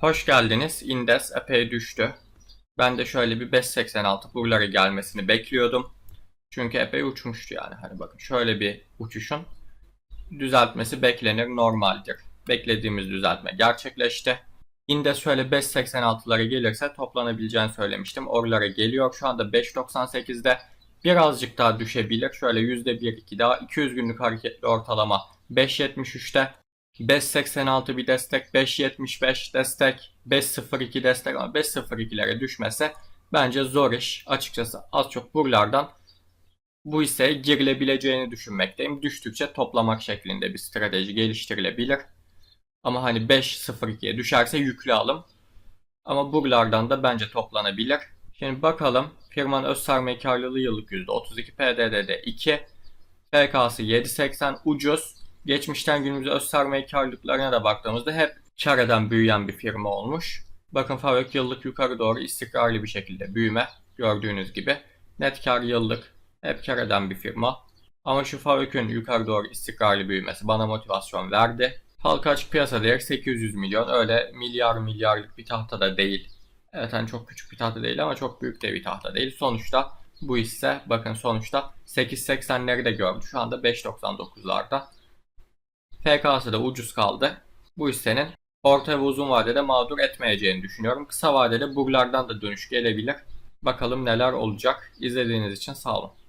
Hoş geldiniz. Indes epey düştü. Ben de şöyle bir 5.86 buralara gelmesini bekliyordum. Çünkü epey uçmuştu yani. Hani bakın şöyle bir uçuşun düzeltmesi beklenir normaldir. Beklediğimiz düzeltme gerçekleşti. Indes şöyle 5.86'lara gelirse toplanabileceğini söylemiştim. Oralara geliyor. Şu anda 5.98'de birazcık daha düşebilir. Şöyle %1-2 daha 200 günlük hareketli ortalama 5.73'te. 5.86 bir destek, 5.75 destek, 5.02 destek ama 5.02'lere düşmese bence zor iş. Açıkçası az çok buralardan bu hisseye girilebileceğini düşünmekteyim. Düştükçe toplamak şeklinde bir strateji geliştirilebilir. Ama hani 5.02'ye düşerse yüklü alım. Ama buralardan da bence toplanabilir. Şimdi bakalım firmanın öz sermaye karlılığı yıllık %32 PDD'de 2. FK'sı 7.80 ucuz. Geçmişten günümüze öz sermaye karlılıklarına da baktığımızda hep kar eden büyüyen bir firma olmuş. Bakın Favök yıllık yukarı doğru istikrarlı bir şekilde büyüme gördüğünüz gibi. Net kar yıllık hep kar eden bir firma. Ama şu Favök'ün yukarı doğru istikrarlı büyümesi bana motivasyon verdi. Halka açık piyasa değeri 800 milyon. Öyle milyar milyarlık bir tahta da değil. Evet hani çok küçük bir tahta değil ama çok büyük de bir tahta değil. Sonuçta bu hisse bakın sonuçta 8.80'leri de gördü. Şu anda 5.99'larda. FK'sı da ucuz kaldı. Bu hissenin orta ve uzun vadede mağdur etmeyeceğini düşünüyorum. Kısa vadede buralardan da dönüş gelebilir. Bakalım neler olacak. İzlediğiniz için sağ olun.